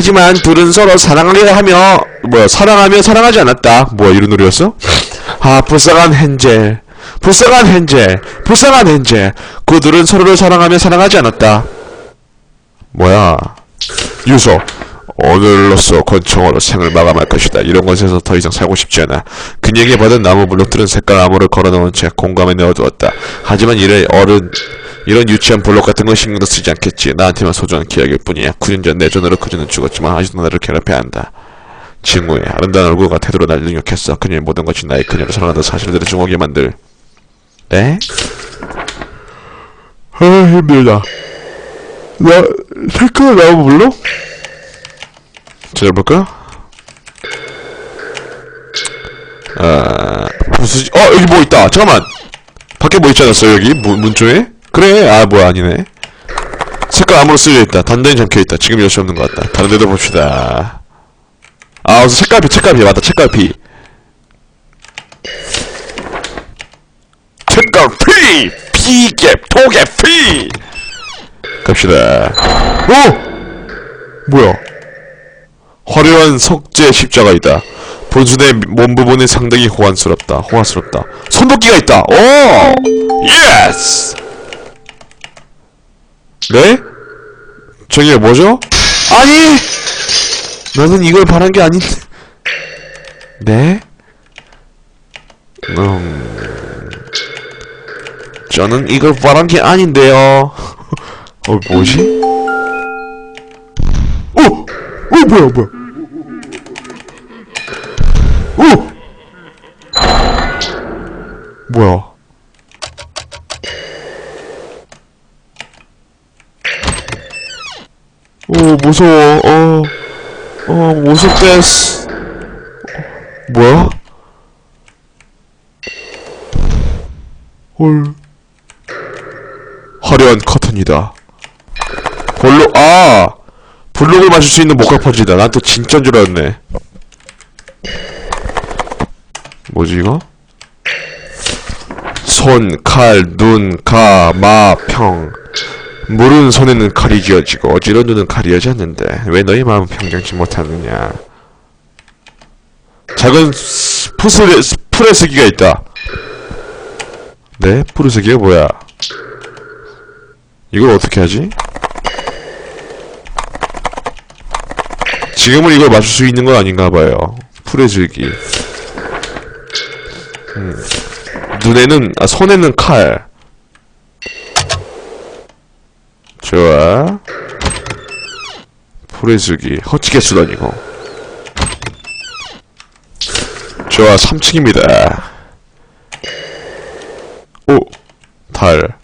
하지만 둘은 서로 사랑하려 하며 뭐야 사랑하며 사랑하지 않았다. 뭐야 이런 노래였어? 아 불쌍한 헨젤, 불쌍한 헨젤, 불쌍한 헨젤. 그 둘은 서로를 사랑하며 사랑하지 않았다. 뭐야? 유서. 오늘로써 권총으로 생을 마감할 것이다. 이런 곳에서 더 이상 살고 싶지 않아. 그녀에게 받은 나무 블록들은 색깔 나무를 걸어놓은 채 공감에 넣어두었다. 하지만 이래 어른 이런 유치한 블록 같은 건 신경도 쓰지 않겠지. 나한테만 소중한 기억일 뿐이야. 9년 전 내 전으로 그녀는 죽었지만 아직도 나를 괴롭혀야 한다. 징후의 아름다운 얼굴과 태도로 날 능욕했어. 그녀의 모든 것이 나의 그녀를 사랑하는 사실들을 증오하게 만들. 에? 아 힘들다. 나 색깔 나무 블록? 찾아볼까? 아, 부수지, 어, 여기 뭐 있다. 잠깐만. 밖에 뭐 있지 않았어, 여기? 문, 문 쪽에? 그래, 아, 뭐야, 아니네. 색깔 아무로 쓰여있다. 단단히 잠겨있다. 지금 여시 없는 것 같다. 다른 데도 봅시다. 아, 어서 책갈피, 책갈피. 맞다, 책갈피. 책갈피! 피갭, 도갭피! 갑시다. 오! 뭐야? 화려한 석재 십자가이다. 본순의 몸 부분이 상당히 호환스럽다. 호화스럽다. 손도끼가 있다. 오! 예스! 네? 저게 뭐죠? 아니! 나는 이걸 바란 게 아닌데. 네? 음... 저는 이걸 바란 게 아닌데요. 어, 뭐지? 어! 어, 뭐야, 뭐야. 오! 뭐야? 오 무서워. 어, 어 무섭겠어. 뭐야? 헐. 화려한 커튼이다. 볼록 아 블록을 맞출 수 있는 목각 펀치다. 난 또 진짜인 줄 알았네. 뭐지 이거? 손, 칼, 눈, 가, 마, 평. 물은 손에는 칼이 쥐어지고 어지러운 눈은 않는데 왜 너희 마음은 평정치 못하느냐? 작은 스- 푸스레, 스- 프레스기가 있다. 네? 프레스기가 뭐야? 이걸 어떻게 하지? 지금은 이걸 맞출 수 있는 건 아닌가 봐요. 프레스기. 음. 눈에는 아 손에는 칼. 좋아. 프레스기 허치게 쓰다니고. 좋아 3층입니다. 오 달.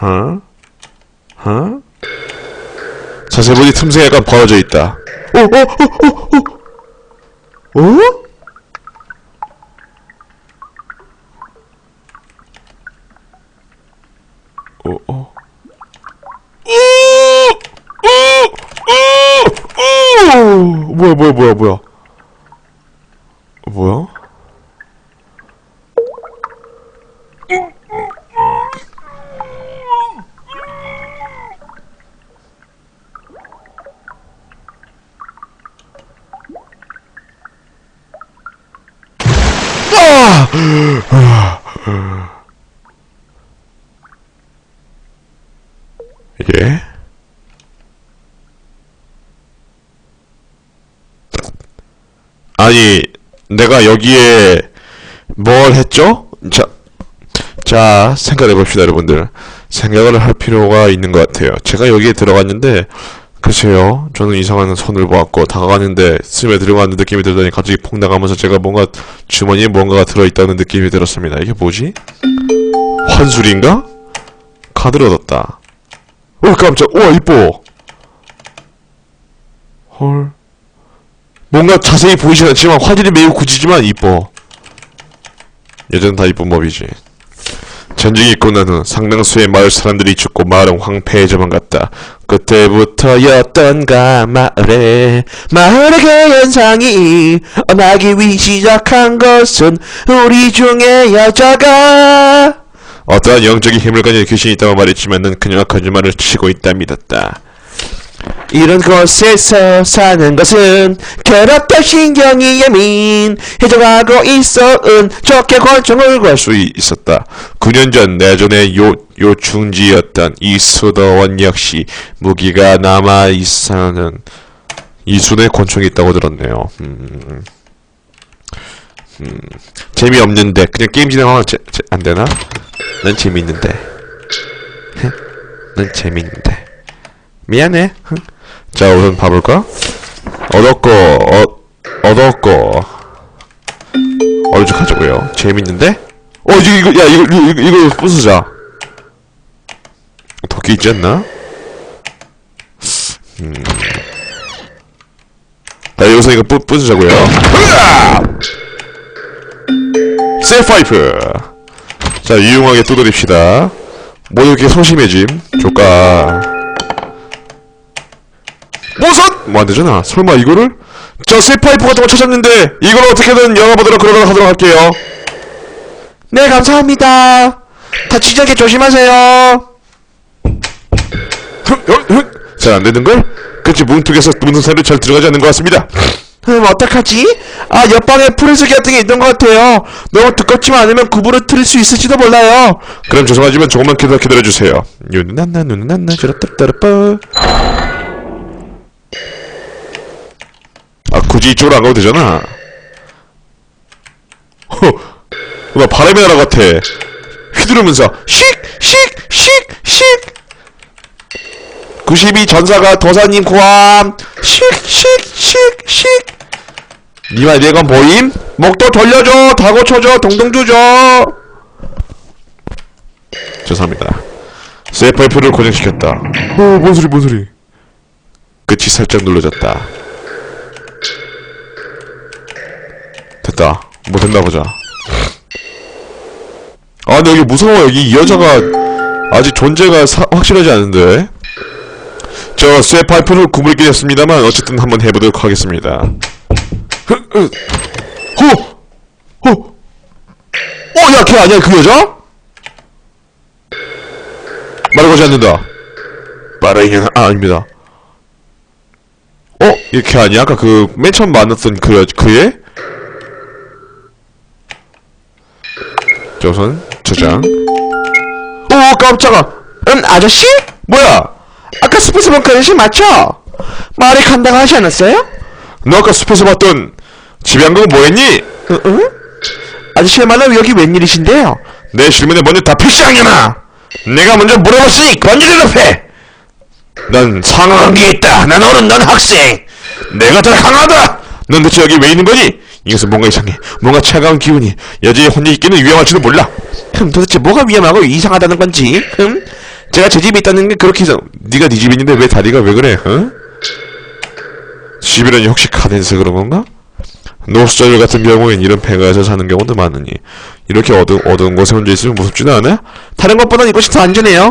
어? 어? 자세히 보니 틈새가 약간 벌어져 있다. 오, 오, 오, 오, 오. 어? 어, 어. 뭐야, 뭐야, 뭐야, 뭐야. 뭐야? 예? 아니, 내가 여기에 뭘 했죠? 자, 자, 생각해 봅시다, 여러분들. 생각을 할 필요가 있는 것 같아요. 제가 여기에 들어갔는데, 글쎄요, 저는 이상한 손을 보았고, 다가가는데, 스며 들어가는 느낌이 들더니 갑자기 폭 나가면서 제가 뭔가 주머니에 뭔가가 들어있다는 느낌이 들었습니다. 이게 뭐지? 환술인가? 카드를 얻었다. 어, 깜짝, 우와, 이뻐! 헐. 뭔가 자세히 보이진 않지만 화질이 매우 굳이지만 이뻐. 여자는 다 이쁜 법이지. 전쟁이 있고 난 후 상당수의 마을 사람들이 죽고 마을은 황폐해져만 갔다. 그때부터였던가 마을에 마을의 개연상이 나기 시작한 것은 우리 중에 여자가 어떠한 영적인 힘을 가진 귀신이 있다고 말했지만 는 그녀가 거짓말을 치고 있다 믿었다. 이런 곳에서 사는 것은 그렇다 신경이 예민해져가고 있어 은 좋게 권총을 구할 수 있었다. 9년 전 내전의 요, 요충지였던 이수더원 역시 무기가 남아있어는 이순에 권총이 있다고 들었네요. 음, 음, 재미없는데 그냥 게임 진행하면 제, 제, 안되나? 난 재미있는데. 난 재미있는데. 미안해. 흥. 자 우선 봐볼까? 얻었고 어, 얻었고. 가자고요. 재밌는데? 어 이거 이거 야 이거 이거 이거, 부수자. 도끼 있지 않나? 음. 자 여기서 이거 부, 부수자고요. 셀파이프. 자 유용하게 두드립시다. 모두 이렇게 소심해짐. 조까 뭐 안되잖아. 설마 이거를? 저 셀파이프 같은 거 찾았는데 이걸 어떻게든 열어보도록 그러도록 하도록 할게요. 네 감사합니다. 다치지 않게 조심하세요. 잘 안되는걸? 그치 뭉툭해서 무슨 사이로 잘 들어가지 않는 것 같습니다. 음 어떡하지? 아 옆방에 프레스기 같은 게 있던 것 같아요. 너무 두껍지만 않으면 구부를 틀릴 수 있을지도 몰라요. 그럼 죄송하지만 조금만 기다, 기다려주세요. 유난나 누난나 저렇따따라빠 굳이 이쪽으로 안 가도 되잖아. 허 나 바람이 날아 같아. 휘두르면서 씩 씩 씩 씩. 92 전사가 도사님 고함. 씩씩씩씩. 니말 내건 보임? 목도 돌려줘. 다 고쳐줘. 동동 주죠. 죄송합니다. 셀파이프를 고정시켰다. 어, 뭔 소리 뭔 소리? 끝이 살짝 눌러졌다 됐다 뭐 됐나 보자 아 근데 여기 무서워 여기 이 여자가 아직 존재가 사- 확실하지 않은데 저 쇠 파이프를 구물게 됐습니다만 어쨌든 한번 해보도록 하겠습니다 호! 호! 어, 야, 걔 아니야, 그 여자? 말을 거지 않는다. 말을, 아, 아닙니다. 어? 이걔 아니야? 아까 그, 맨 처음 만났던 그, 여, 그 애? 조선, 저장. 오, 깜짝아! 음, 아저씨? 뭐야? 아까 스페이스 벙커 아저씨 맞죠? 말이 간다고 하지 않았어요? 너 아까 숲에서 봤던 집에 안 가고 뭐했니? 응? 응? 아저씨야말로 여기 웬일이신데요? 내 질문에 먼저 않냐나 내가 먼저 물어봤으니 먼저 대답해 난 상황한 게 있다 난 어른 넌 학생 내가 더 강하다 넌 대체 여기 왜 있는 거니? 이것은 뭔가 이상해 뭔가 차가운 기운이 여자의 혼자 있기는 위험할지도 몰라 흠 도대체 뭐가 위험하고 이상하다는 건지 흠? 제가 제 집에 있다는 게 그렇게 해서 네가 네 있는데 왜 다리가 왜 그래 어? 집이라니 혹시 카덴스 그런 건가? 노숙자들 같은 경우엔 이런 폐가에서 사는 경우도 많으니 이렇게 어두, 어두운 곳에 혼자 있으면 무섭지는 않아? 다른 것보단 이곳이 더 안전해요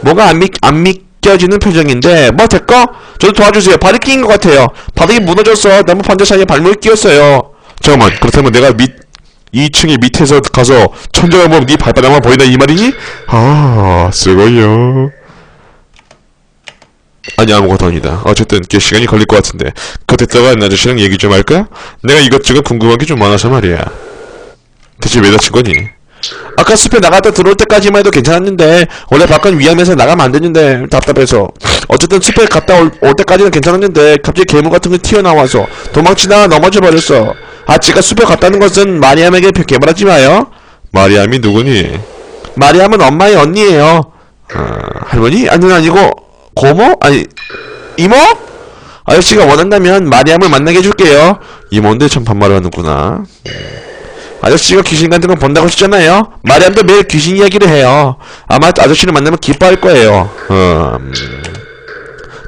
뭐가 안, 믿, 안 믿겨지는 표정인데 뭐 됐고 저도 도와주세요 발이 끼인 것 같아요 바닥이 무너져서 나무 판자 사이에 발목이 끼었어요 잠깐만 그렇다면 내가 밑 2층의 밑에서 가서 천장을 보면 네 발바닥만 보인다 이 말이니? 아 쓰고요 아니 아무것도 아니다. 어쨌든 꽤 시간이 걸릴 것 같은데 그때다가 아저씨랑 얘기 좀 할까? 내가 이것저것 궁금한 게 좀 많아서 말이야. 대체 왜 다친 거니? 아까 숲에 나갔다 들어올 때까지만 해도 괜찮았는데 원래 밖은 위험해서 나가면 안 되는데 답답해서 어쨌든 숲에 갔다 올, 올 때까지는 괜찮았는데 갑자기 괴물 같은 게 튀어나와서 도망치다가 넘어져 버렸어 아 제가 숲에 갔다는 것은 마리암에게 괴물하지 마요 마리암이 누구니? 마리암은 엄마의 언니예요 아, 할머니? 아니 아니고 고모? 아니 이모? 아저씨가 원한다면 마리암을 만나게 해줄게요 이모인데 참 반말을 하는구나 아저씨가 귀신 같은 거 본다고 하셨잖아요 마리암도 매일 귀신 이야기를 해요 아마 아저씨를 만나면 기뻐할 거예요 음...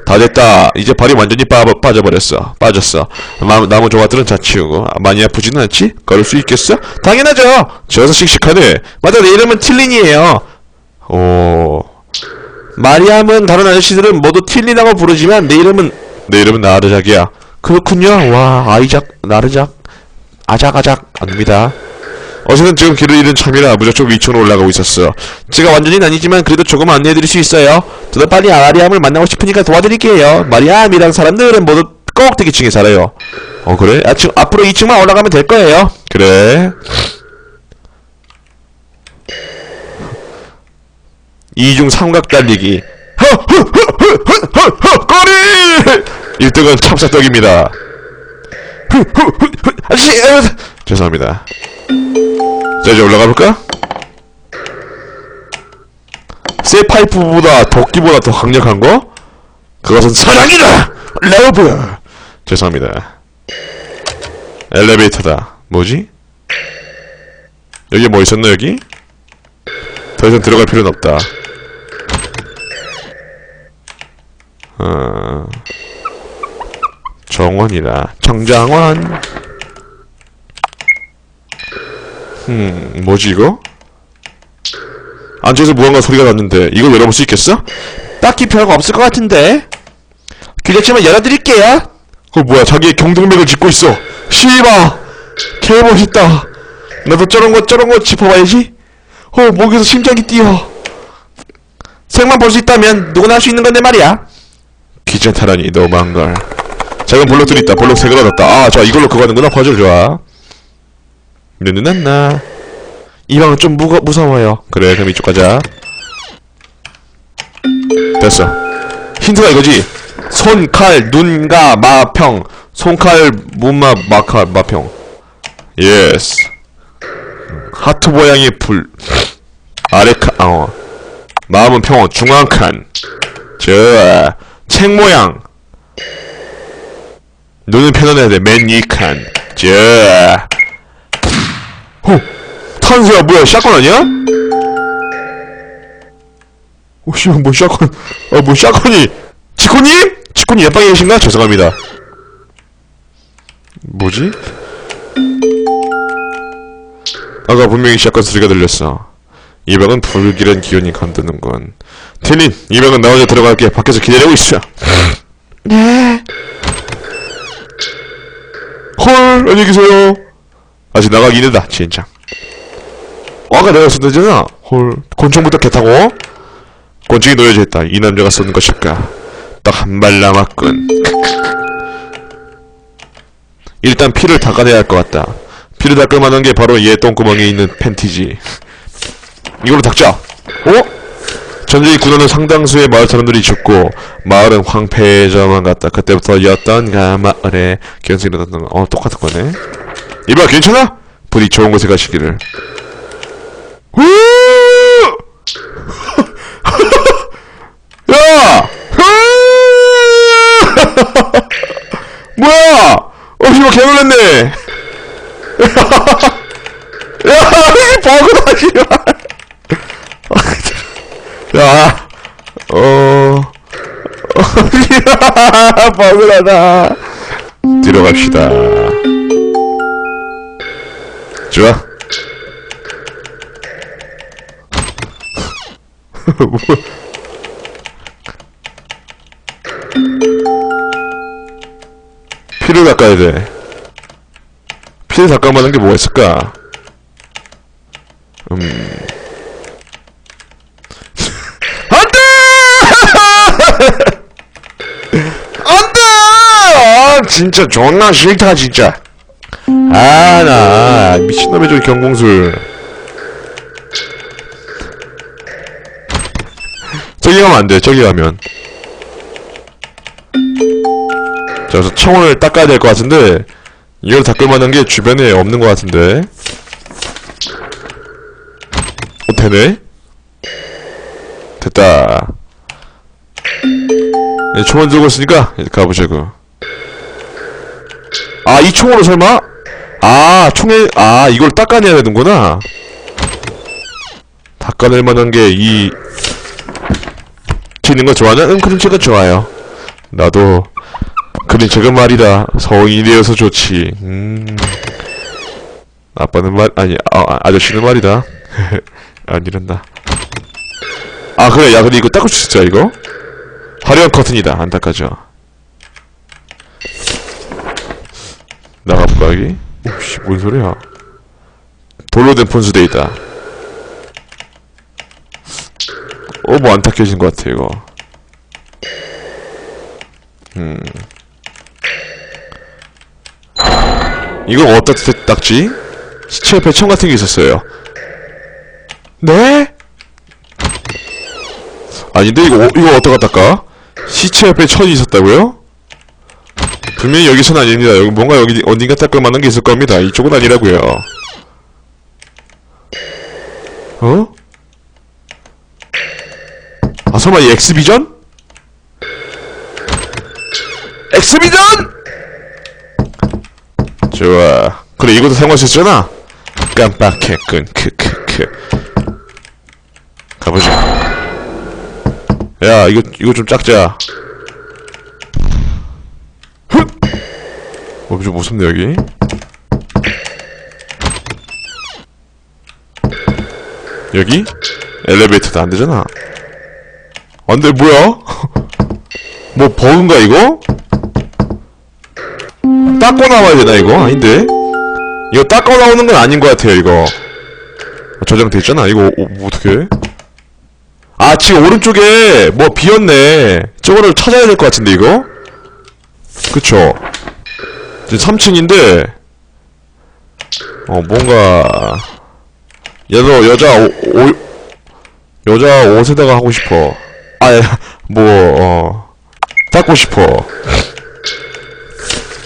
다 됐다 이제 발이 완전히 빠, 빠져버렸어 빠졌어 나, 나무 조각들은 다 치우고 아, 많이 아프지는 않지? 걸을 수 있겠어? 당연하죠 저서 씩씩하네 맞아 내 이름은 틸린이에요 오... 마리암은 다른 아저씨들은 모두 틸린이라고 부르지만 내 이름은 내 이름은 나르작이야. 그렇군요. 와 아이작 나르작 아작아작 아닙니다. 어제는 지금 길을 잃은 참이라 무작정 위층으로 올라가고 있었어. 제가 완전히는 아니지만 그래도 조금 안내해드릴 수 있어요. 저도 빨리 아리암을 만나고 싶으니까 도와드릴게요. 마리암이랑 사람들은 모두 꼭 대기 층에 살아요. 어 그래? 아, 지금 앞으로 2층만 올라가면 될 거예요. 그래. 이중 삼각 달리기. 허허허허허허 꼬리! 1등은 찹쌀떡입니다. 아저씨 에, 죄송합니다. 자 이제 올라가 볼까? 쇠 파이프보다 도끼보다 더 강력한 거? 그것은 사랑이다. 러브. 죄송합니다. 엘리베이터다. 뭐지? 여기 뭐 있었나 여기? 더 이상 들어갈 필요는 없다. 어... 정원이다. 정장원. 음, 뭐지 이거? 안쪽에서 무언가 소리가 났는데 이걸 열어볼 수 있겠어? 딱히 별거 없을 것 같은데. 그렇지만 열어드릴게요. 어 뭐야 자기의 경동맥을 짚고 있어. 씨바, 개 멋있다. 나도 저런 거 저런 거 짚어봐야지. 어 목에서 심장이 뛰어. 색만 볼 수 있다면 누구나 할 수 있는 건데 말이야. 귀찮다라니 너무한 걸. 작은 볼록들이 있다. 볼록 색을 얻었다. 아, 좋아. 이걸로 그거 하는구나. 퍼즐 좋아. 눈은 안 나. 이 방은 좀 무거, 무서워요. 그래, 그럼 이쪽 가자. 됐어. 힌트가 이거지. 손, 칼, 눈, 가, 마, 평. 손, 칼, 문, 마, 마, 칼, 마, 평. 예스. 하트 모양의 불. 아래 칸, 어. 마음은 평온, 중앙 칸. 저, 책 모양. 눈은 편안해야 돼. 맨이 칸. 자. 호. 탄수야 뭐야? 샷건 아니야? 오 씨발 뭐 샷건? 아뭐 샷건이? 지코님? 지코님 옆방에 계신가? 죄송합니다. 뭐지? 아까 분명히 샷건 소리가 들렸어. 이 방은 불길한 기운이 감도는군. 티닌, 이 방은 나 혼자 들어갈게. 밖에서 기다리고 있어. 네. 헐, 안녕히 계세요. 아직 나가기 힘들다, 진짜. 아까 내가 썼잖아. 헐, 곤충부터 개 타고. 곤충이 놓여져 있다. 이 남자가 쏜 것일까? 딱 한 발 남았군. 일단 피를 닦아내야 할 것 같다. 피를 닦을 만한 게 바로 얘 똥구멍에 있는 팬티지. 이걸로 닦자. 어? 전쟁이 군하는 상당수의 마을 사람들이 죽고 마을은 황폐해져만 갔다. 그때부터 였던가 마을에 견생이 일어났던 거. 어 똑같은 거네. 이봐 괜찮아? 부디 좋은 곳에 가시기를. 후! 야! 후! 뭐야? 어 씨발 개놀랐네. 야, 이 버그다 씨발. 야, 어, 어, 야, 버그라다. 들어갑시다. 좋아. 뭐. 피를 닦아야 돼. 피를 닦을 만한 게 뭐가 있을까? 음. 안 돼! 안 돼! 아, 진짜 존나 싫다, 진짜. 아, 나, 미친놈의 저 경공술. 저기 가면 안 돼, 저기 가면. 자, 그래서 청을 닦아야 될 것 같은데, 이걸 닦을 만한 게 주변에 없는 것 같은데. 어, 되네? 됐다. 네, 총을 들고 있으니까, 가보자고. 아, 이 총으로 설마? 아, 총에, 아, 이걸 닦아내야 되는구나. 닦아낼 만한 게, 이, 튀는 거 좋아하냐? 응, 그림체가 좋아요. 나도, 그림체가 말이다. 성인이 되어서 좋지. 음. 아빠는 말, 아니, 아, 아, 아저씨는 말이다. 안 이런다. 아, 그래. 야, 근데 이거 닦을 수 있어, 이거? 화려한 커튼이다. 안 닦아져. 나가볼까, 여기? 오씨, 뭔 소리야. 돌로 된 분수대이다. 어, 뭐안 닦여진 것 같아, 이거. 음. 이거 어디다 닦지? 시체 옆에 청 같은 게 있었어요. 네? 아닌데, 이거, 어- 이거 어디다 닦아? 시체 옆에 천이 있었다고요? 분명히 여기서는 아닙니다. 여기 뭔가 여기 어딘가 닦을 만한 게 있을 겁니다. 이쪽은 아니라고요. 어? 아 설마 이 엑스비전? 엑스비전! 좋아. 그래 이것도 있잖아. 깜빡했군. 크크크. 가보자. 야 이거 이거 좀 짝자. 어, 좀 무섭네 여기. 여기 엘리베이터도 안 되잖아. 안 돼, 뭐야? 뭐, 버그인가, 이거? 닦고 나와야 되나, 이거? 아닌데? 이거 닦고 나오는 건 아닌 것 같아요, 이거. 저장돼 있잖아, 이거, 어, 뭐 어떡해? 아, 지금 오른쪽에 뭐 비었네. 저거를 찾아야 될 것 같은데, 이거? 그쵸? 지금 3층인데, 어, 뭔가, 얘도 여자 오, 오 여자 옷에다가 하고 싶어. 아, 뭐, 어, 닦고 싶어.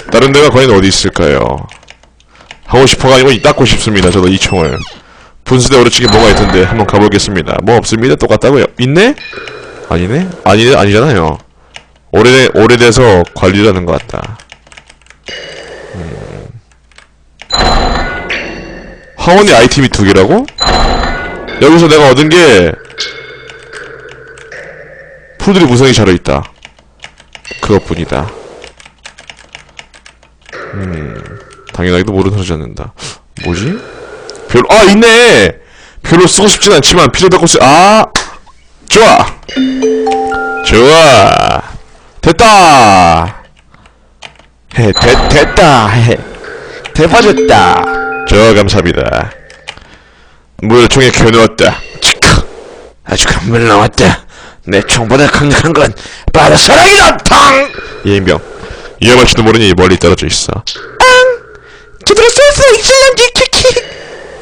다른 데가 과연 어디 있을까요? 하고 싶어가 아니고 이 닦고 싶습니다. 저도 이 총을. 분수대 오르치게 뭐가 있던데 한번 가보겠습니다. 뭐 없습니다. 똑같다고요. 있네? 아니네? 아니, 아니잖아요. 오래, 오래돼서 관리를 하는 것 같다. 하원이 아이템이 두 개라고? 여기서 내가 얻은 게 풀들이 무성이 자러 있다. 그것뿐이다. 음, 당연하게도 모르는 소리 않는다. 뭐지? 별로, 아, 있네! 별로 쓰고 싶진 않지만, 필요하다고 쓰, 아! 좋아! 좋아! 됐다! 해, 됐, 됐다! 해. 대파졌다! 좋아, 감사합니다. 물총에 겨누었다. 치크! 아주 감물 나왔다. 내 총보다 강력한 건 바로 사랑이다! 탕! 예인병. 위험할지도 모르니 멀리 떨어져 있어. 앙! 제대로 쏠수 있을람 키키키!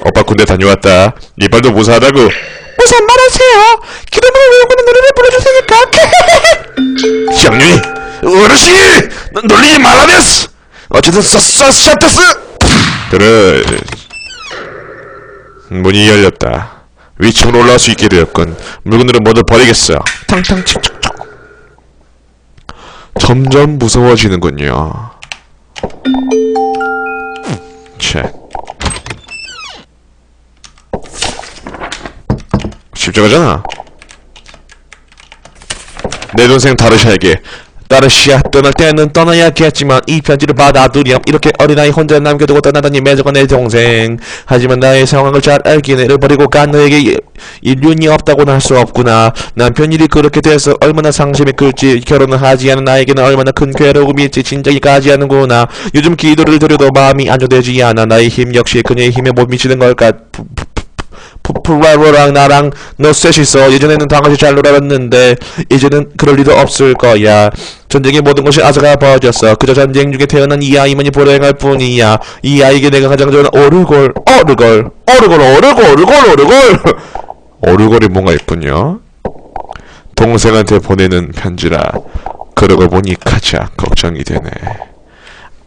오빠 군대 다녀왔다. 이빨도 무사하다고. 우선 말하세요. 기름을 외우고는 노래를 불러주세니까. 형님! 어르신! 넌 놀리지 말라면서! 어쨌든 쏘쏘 샷테스! 그래. 문이 열렸다. 위층으로 올라갈 수 있게 되었군. 물건들은 모두 버리겠어. 탕탕 칙칙칙. 점점 무서워지는군요. 책. 십자가잖아. 내 동생 다르샤에게 다르시아 떠날 때는 떠나야겠지만 이 편지를 받아두렴. 이렇게 어린아이 혼자 남겨두고 떠나다니 매저가 내 동생. 하지만 나의 상황을 잘 알기에 내를 버리고 간 너에게 인륜이 없다고는 할 수 없구나. 남편 일이 그렇게 돼서 얼마나 상심이 클지. 결혼을 하지 않은 나에게는 얼마나 큰 괴로움일지. 진작에 가지 않는구나. 요즘 기도를 드려도 마음이 안정되지 않아. 나의 힘 역시 그녀의 힘에 못 미치는 걸까 푸푸라로랑 나랑 너 셋이서 예전에는 다 같이 잘 놀았는데 이제는 그럴 일도 없을 거야. 전쟁의 모든 것이 아사가 버졌어. 그저 전쟁 중에 태어난 이 아이만이 불행할 뿐이야. 이 아이에게 내가 가장 좋아하는 오르골 오르골 오르골 오르골 오르골 오르골. 오르골이 뭔가 있군요. 동생한테 보내는 편지라 그러고 보니 가자. 걱정이 되네.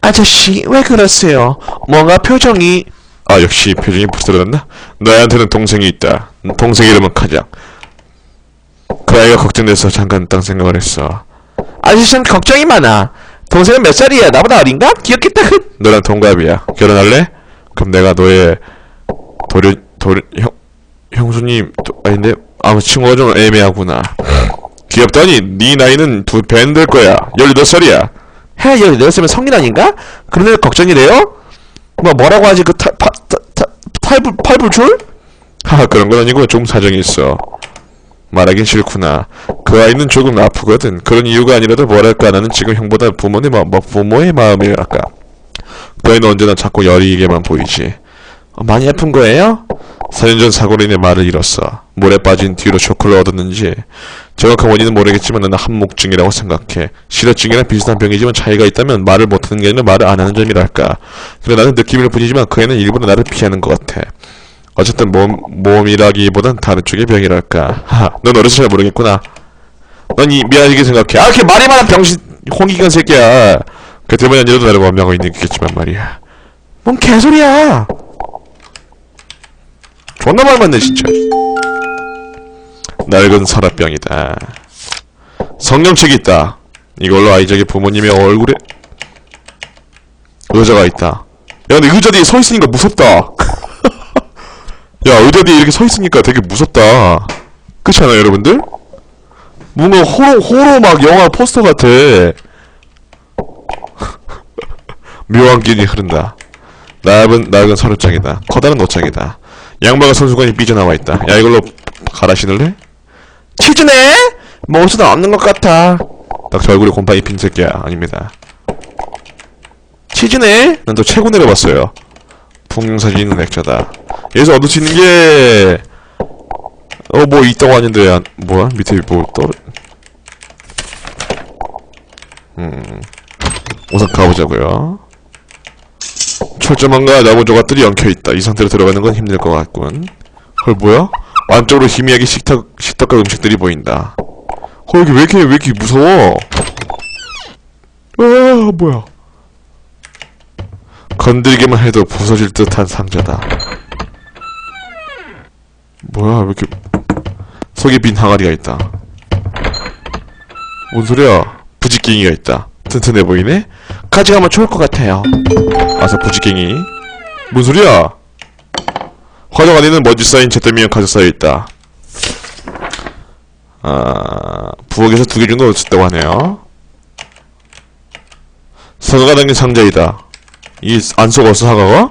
아저씨 왜 그러세요? 뭔가 표정이 아 역시 표정이 부스러졌나? 너한테는 동생이 있다. 동생 이름은 카장. 그 아이가 걱정돼서 잠깐 딴 생각을 했어. 아저씨는 걱정이 많아. 동생은 몇 살이야? 나보다 어린가? 귀엽겠다. 너랑 동갑이야. 결혼할래? 그럼 내가 너의 도련 도련 형 형수님 도, 아닌데 아무 친구가 좀 애매하구나. 귀엽다니 네 나이는 두 배는 될 거야. 18살이야. 해 18살이면 성인 아닌가? 그런데 걱정이 돼요? 뭐 뭐라고 하지 그 탈, 파, 타, 타, 탈불 팔불출? 하 그런 건 아니고 좀 사정이 있어. 말하긴 싫구나. 그 아이는 조금 아프거든. 그런 이유가 아니라도 뭐랄까 나는 지금 형보다 부모의 마음, 뭐 부모의 마음이 아까. 그 아이는 언제나 자꾸 여리게만 보이지. 어, 많이 아픈 거예요? 4년 전 사고로 인해 말을 잃었어. 물에 빠진 뒤로 쇼크를 얻었는지 정확한 원인은 모르겠지만 나는 한목증이라고 생각해. 실어증이랑 비슷한 병이지만 차이가 있다면 말을 못하는 게 아니라 말을 안 하는 점이랄까. 그래 나는 느낌일 뿐이지만 그 애는 일부러 나를 피하는 것 같아. 어쨌든 몸, 몸이라기보단 다른 쪽의 병이랄까. 넌 어려서 잘 모르겠구나. 넌 이, 미안하게 생각해. 아, 이렇게 말이 많은 병신, 홍기간 새끼야. 그 때문에 아니라도 나를 원망하고 있는 겠지만 말이야. 뭔 개소리야. 존나 말 맞네, 진짜. 낡은 서랍병이다. 성경책이 있다. 이걸로 아이작의 부모님의 얼굴에 의자가 있다. 야, 근데 의자 뒤에 서 있으니까 무섭다. 야, 의자 뒤에 이렇게 서 있으니까 되게 무섭다. 그렇지 않아요, 여러분들? 뭔가 호러, 호러 막 영화 포스터 같아. 묘한 기운이 흐른다. 낡은, 낡은 서랍장이다. 커다란 옷장이다. 양말과 손수건이 삐져나와 있다. 야, 이걸로 갈아 신을래? 먹을 수는 없는 것 같아. 딱 저 얼굴에 곰팡이 핀 새끼야. 아닙니다. 치즈네? 난 또 최고 내려봤어요. 풍경사진 있는 액자다. 여기서 얻을 수 있는 게, 어, 뭐 있다고 하는데, 안- 뭐야? 밑에 뭐 떨어, 음. 우선 가보자고요 철조망과 나무 조각들이 엉켜있다. 이 상태로 들어가는 건 힘들 것 같군. 헐, 뭐야? 안쪽으로 희미하게 식탁, 식탁과 음식들이 보인다. 헐, 여기 왜 이렇게, 왜 이렇게 무서워? 아, 뭐야. 건드리기만 해도 부서질 듯한 상자다. 뭐야, 왜 이렇게, 속에 빈 항아리가 있다. 뭔 소리야? 부지깽이가 있다. 튼튼해 보이네? 가져가면 좋을 것 같아요. 아서 부지깽이. 뭔 소리야? 화장 안에는 먼지 쌓인 제때미형 가득 쌓여있다. 아, 부엌에서 두 개 정도 놓쳤다고 하네요. 사과가 담긴 상자이다. 이, 안 속았어, 사과가?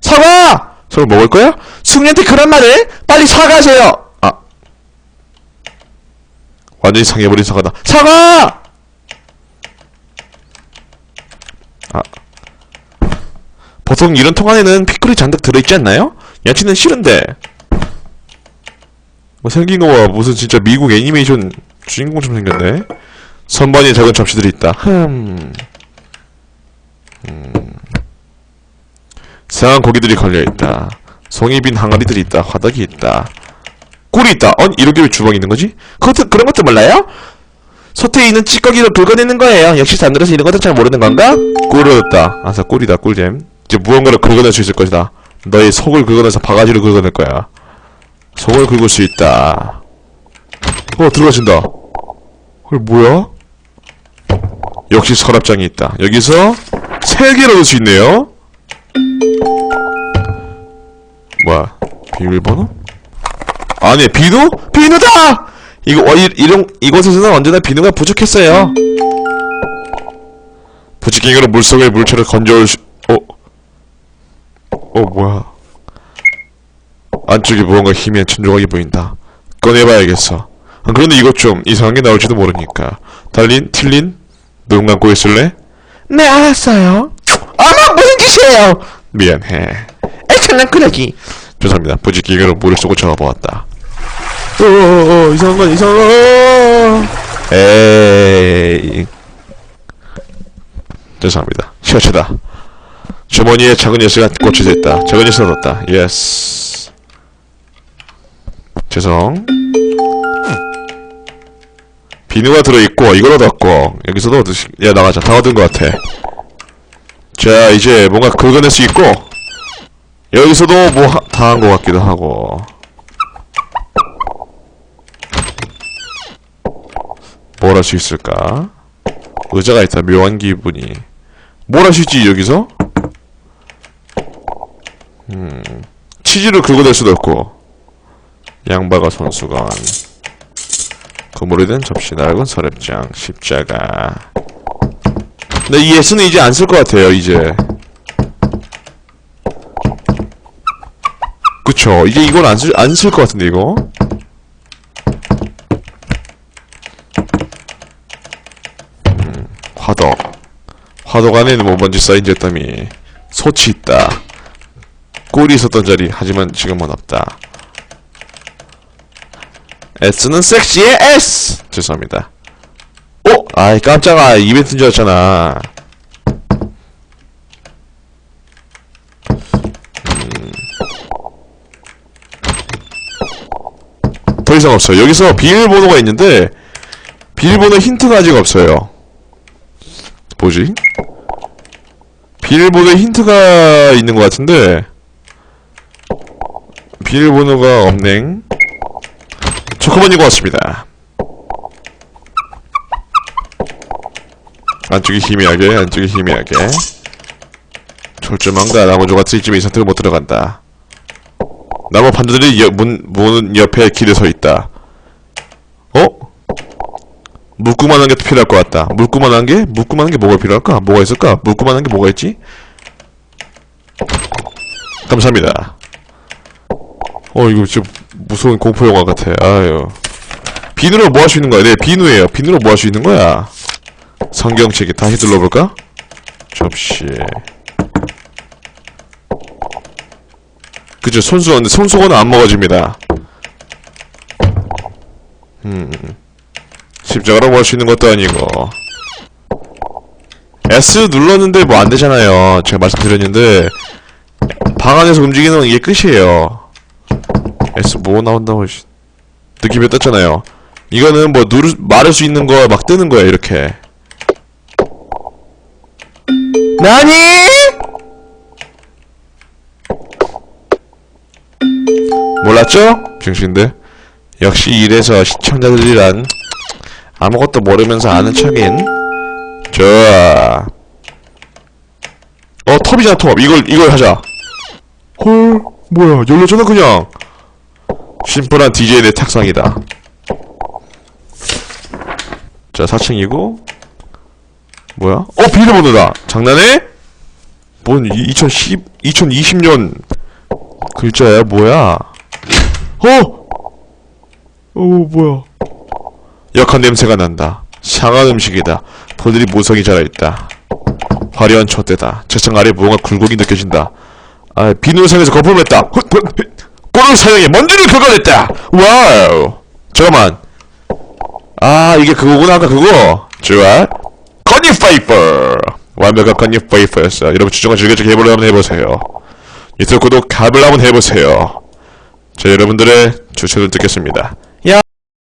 사과! 저걸 먹을 거야? 승리한테 그런 말을? 빨리 사과하세요! 아. 완전히 상해버린 사과다. 사과! 아. 보통 이런 통 안에는 피클이 잔뜩 들어있지 않나요? 야채는 싫은데. 뭐 생긴 거 봐. 무슨 진짜 미국 애니메이션 주인공처럼 생겼네. 선반위에 작은 접시들이 있다. 흠. 음. 이상한 고기들이 걸려있다. 송이 빈 항아리들이 있다. 화덕이 있다. 꿀이 있다. 어? 이렇게 왜 주방이 있는 거지? 그것도, 그런 것도 몰라요? 솥에 있는 찌꺼기로 긁어내는 거예요. 역시 사람들은 이런 것도 잘 모르는 건가? 꿀을 얻었다. 아사 꿀이다 꿀잼. 이제 무언가를 긁어낼 수 있을 것이다. 너의 속을 긁어내서 바가지를 긁어낼 거야. 속을 긁을 수 있다. 어 들어가신다. 헐 뭐야? 역시 서랍장이 있다. 여기서 세 개를 얻을 수 있네요. 뭐야? 비밀번호? 아니 비누? 비누다! 이거 어, 이, 이런 이곳에서는 언제나 비누가 부족했어요. 부지깽이로 물속의 물체를 건져올 수... 어? 어 뭐야? 안쪽에 무언가 희미한 천조각이 보인다. 꺼내봐야겠어. 아, 그런데 이것 좀 이상한 게 나올지도 모르니까. 달린? 틀린? 눈 감고 있을래? 네 알았어요. 어머 무슨 짓이에요? 미안해. 에이 장난꾸러기. 죄송합니다. 부지깽이로 물을 쏘고 잡아보았다. 어어어 이상한 건 이상한 건 에이 죄송합니다 셔츠다 주머니에 작은 열쇠가 꽂혀져 있다. 작은 열쇠 얻었다. 예스 죄송. 비누가 들어있고 이걸 얻었고 여기서도 얻으시 야 나가자. 다 얻은 것 같아. 자 이제 뭔가 긁어낼 수 있고 여기서도 뭐 다 한 것 같기도 하고. 뭘 할 수 있을까? 의자가 있다. 묘한 기분이. 뭘 할 수 있지 여기서? 음 치즈를 긁어낼 수도 없고 양바가 손수건 그물이 된 접시 낡은 서랍장 십자가. 근데 이 S는 이제 안 쓸 것 같아요 이제. 그쵸. 이제 이건 안 쓸 안 쓸 것 같은데 이거? 화덕. 화덕 안에는 뭐 먼지 쌓인 제땀이 소치 있다. 꿀이 있었던 자리, 하지만 지금은 없다. S는 섹시의 S! 죄송합니다. 어? 아이, 깜짝아. 이벤트인 줄 알았잖아. 음. 더 이상 없어요. 여기서 비밀번호가 있는데, 비밀번호 힌트가 아직 없어요. 뭐지? 비밀번호에 힌트가 있는 것 같은데, 비밀번호가. 조커만인 것 같습니다. 안쪽이 희미하게, 안쪽이 희미하게. 졸조망다 나무조가 트리집에 이 상태로 못 들어간다. 나무 반도들이 여, 문, 문 옆에 길에 서 있다. 어? 물구만한 게 필요할 것 같다. 물구만한 게? 물구만한 게 뭐가 필요할까? 뭐가 있을까? 물구만한 게 뭐가 있지? 감사합니다. 어, 이거 진짜 무서운 공포 영화 같아. 아유. 비누로 뭐 할 수 있는 거야? 네, 비누예요. 비누로 뭐 할 수 있는 거야? 성경책에 다시 둘러볼까? 접시. 그죠, 손수건. 근데 손수건은 안 먹어집니다. 음. 십자가로 뭐 할 수 있는 것도 아니고. S 눌렀는데 뭐 안 되잖아요. 제가 말씀드렸는데, 방 안에서 움직이는 건 이게 끝이에요. S 뭐 나온다고, 씨. 느낌이 떴잖아요. 이거는 뭐 누르, 말할 수 있는 거 막 뜨는 거야, 이렇게. 나니? 몰랐죠? 병신들. 역시 이래서 시청자들이란 아무것도 모르면서 아는 척인. 좋아. 어, 톱이잖아, 톱. 이걸, 이걸 하자. 헐, 뭐야, 열렸잖아, 그냥. 심플한 DJ의 특성이다. 자, 4층이고. 뭐야? 어, 비밀번호다! 장난해? 뭔, 2010, 2020년 글자야, 뭐야? 어! 어, 뭐야. 역한 냄새가 난다. 상한 음식이다. 볼들이 모성이 자라있다. 화려한 촛대다. 책상 아래 무언가 굴곡이 느껴진다. 아, 비누상에서 거품을 했다. 헛, 헛, 헛. 꿀을 사용해 먼지를 긁어냈다. 와우. 잠깐만. 아, 이게 그거구나, 아까 그거. 좋아. 건니 파이퍼. 완벽한 건니 파이퍼였어. 여러분 주정을 즐겨주게 해보려 한번 해보세요. 유튜브 구독, 가을 한번 해보세요. 자, 여러분들의 추천을 듣겠습니다.